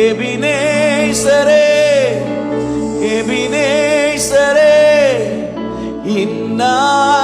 எபினேசரே எபினேசரே இந்நாள்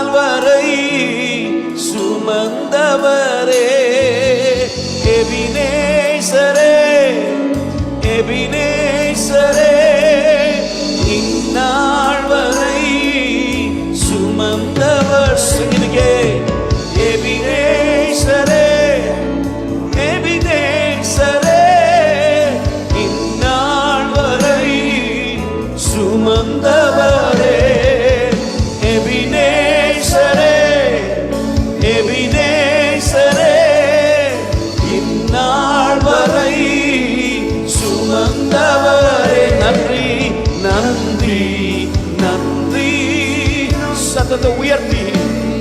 சத்தத்தை உயர்த்தி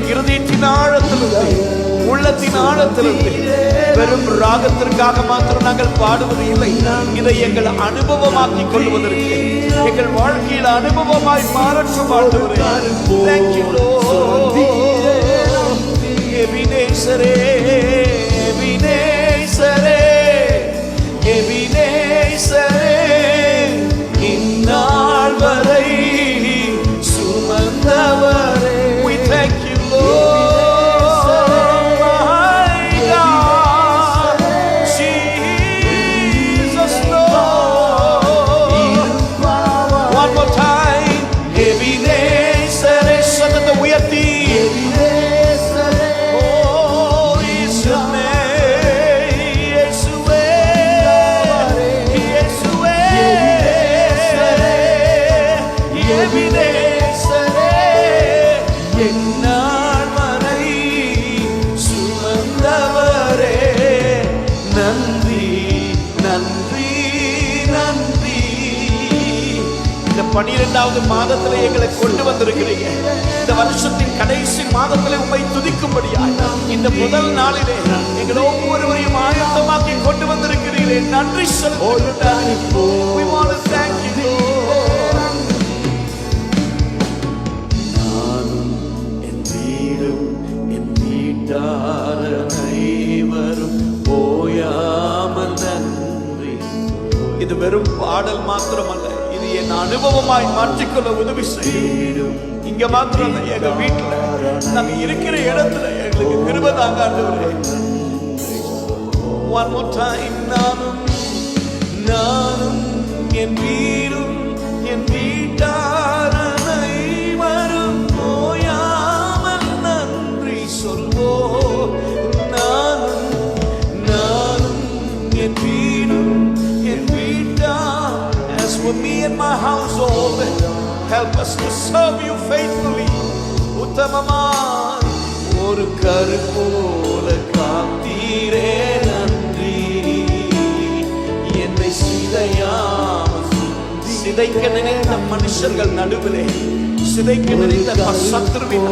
இருதயத்தின் ஆழத்திலிருந்து உள்ளத்தின் ஆழத்திலிருந்து வெறும் ராகத்திற்காக மாத்திரம் நாங்கள் பாடுவது இல்லை. இதை எங்கள் அனுபவமாக்கி கொள்வதற்கு எங்கள் வாழ்க்கையில் அனுபவமாய் மாறற்ற வாழ்ந்தவரே Thank you, பனிரெண்டாவது மாதத்துல எங்களை கொண்டு வந்திருக்கிறீங்க. இந்த வருஷத்தின் கடைசி மாதத்துல உண்மை துதிக்கும்படியாய் இந்த முதல் நாளிலே எங்களை ஒவ்வொருவரையும் ஆயத்தமாக்கி கொண்டு வந்திருக்கிறீர்களே. நன்றி நன்றி. இது வெறும் பாடல் மாத்திரமல்ல. இது என் அனுபவமாய் மாற்றிக்கொள்ள உதவி செய்யும். இங்க மாத்திரம் இல்ல, எங்க வீட்டுல. நாங்க இருக்கிற இடத்துல எங்களுக்கு கிருப தாங்க ஆண்டவரே. One more time நானும் நானும் என் வீடும் என் வீட்டா us to serve you faithfully உத்தமமாய் ஒரு கரு போல காத்தீரே நன்றி என்னை சிதையா சிதைக்க நினைத்த மனுஷர்கள் நடுவிலே சிதைக்க நினைத்த சத்ருவின்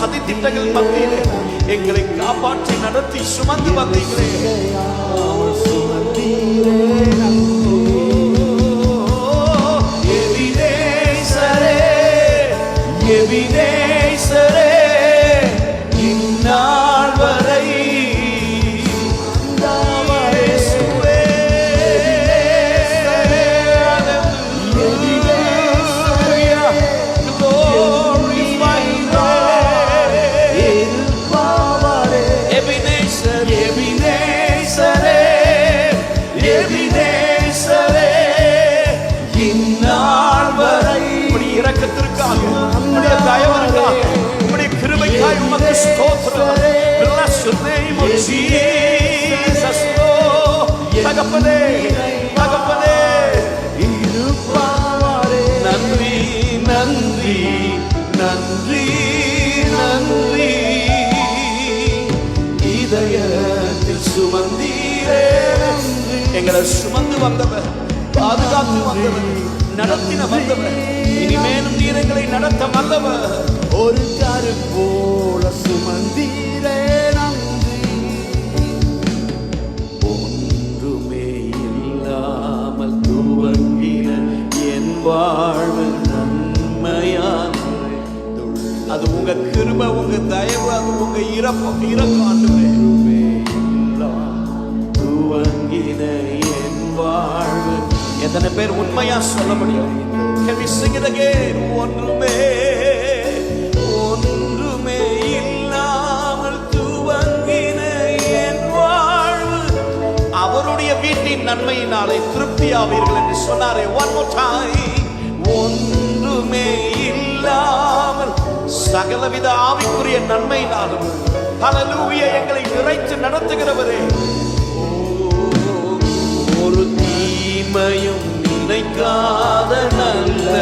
சதி திண்டகல் மத்தியிலே எங்களை காப்பாற்றி நடத்தி சுமந்து வந்தீங்களே bless the name of Jesus Lord. தகப்பனே தகப்பனே நன்றி நன்றி நன்றி நன்றி இதயத்தில் சுமந்தீரே எங்களை சுமந்து வந்தவர் பாதுகாத்து வந்தவர் நடத்தின வந்தவர் இனிமேலும் நீர் எங்களை நடத்த வல்லவர். ஒரு கரு போல சுமந்தீரே நன்றி. ஒன்றுமே இல்லாமல் துவங்கின என் வாழ்வு நன்மையான அது உங்க கிருப உங்க தயவு அது உங்க இறப்பம் இறக்கம் துவங்கின என் வாழ்வு. எத்தனை பேர் உண்மையா சொல்ல முடியும்? Can we sing it again? ஒன்றுமே நன்மையினாலே திருப்தியாவீர்கள் என்று சொன்னாரே. ஒன் மோர் டைம் ஒன்றுமே இல்லாமல் சகலவித ஆவிக்குரிய நன்மையினாலும் ஹalleluya எங்களை நிறைத்து நடத்துகிறவரே. ஒரு தீமையும் நினைக்காத நல்ல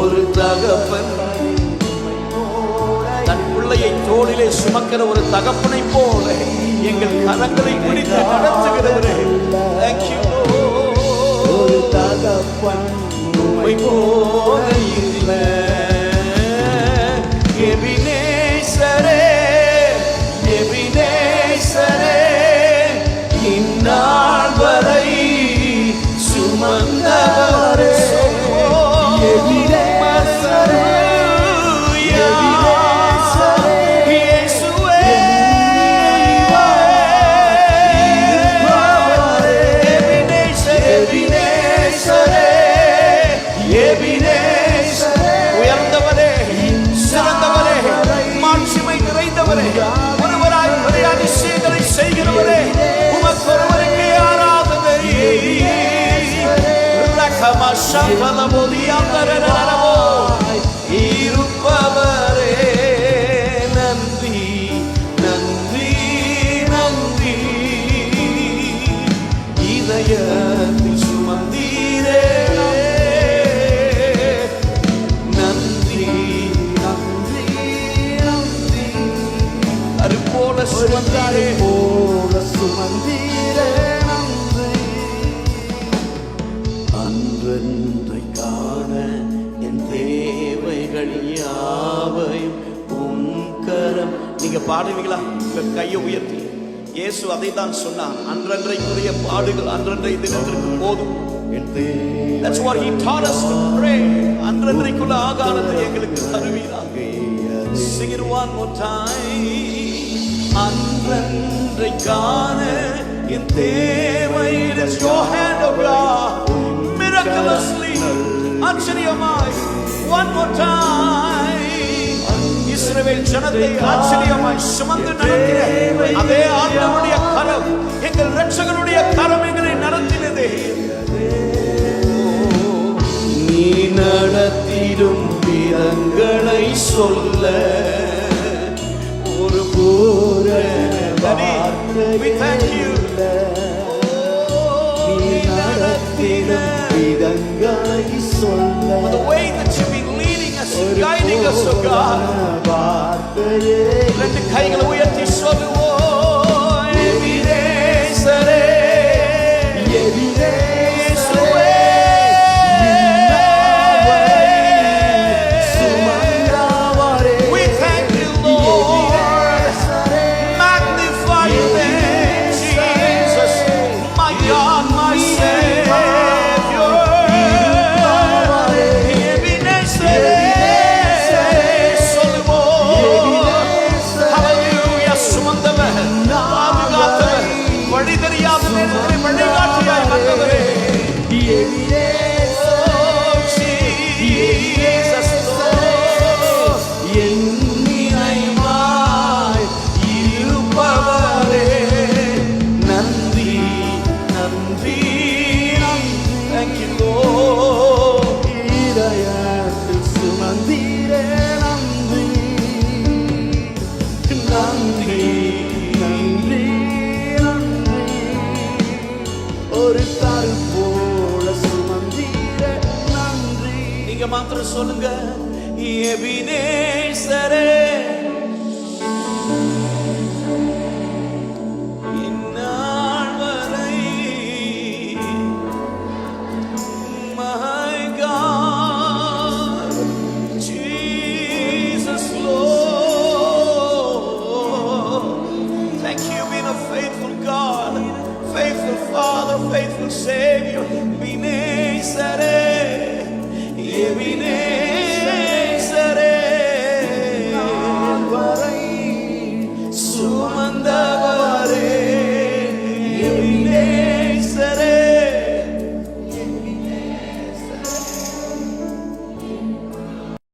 ஒரு தகப்பன் பிள்ளையை தோளிலே சுமக்கிற ஒரு தகப்பனை போல எங்கள் கரங்களை பிடித்து நடத்துகிறவரே ஒரு தகப்பன் போல இல்லை. உயர்ந்தவரே சிறந்தவரே மாட்சிமை நிறைந்தவரே ஒருவராய் பெரிய அதிசயங்களை செய்கிறவரே உமக்கு ஒருவருக்கே ஆராதனை ரகம சபல சுமந்தாரே போல சுமந்தீரே நன்றி. அன்றென்றை காண என் தேவைகள் யாவையும் உம் கரம். நீங்க பாடுவீங்களா? உங்க கையை உயர்த்தி. இயேசு அதை தான் சொன்னார் அன்றன்றைக்குரிய பாடுகள் அன்றன்றை தினத்திற்கு போதும். That's what he taught us to pray. அன்றன்றைக்குள்ள ஆகாரத்தை எங்களுக்கு தருவீராக. Sing it one more time. அன்றன்றை காண என் தேவை it is your hand of God miraculously ஆச்சரியமாய் one more time. இஸ்ரவேல் ஜனத்தை ஆச்சரியமாய் சுமந்து நடத்தின அதே ஆண்டவனுடைய கரம் எங்கள் ரட்சகனுடைய கரம் எங்களை நடத்தினதே. நீ நடத்திடும் விதங்களை சொல்ல We thank you. நீ நடத்தின விதங்களை சொல்ல for the way that you've been leading us and guiding us, oh God. வார்த்தையே ரெண்டு கைகளை உயர்த்தி மாத்திரம் சொல்லுங்க எபினேசரே.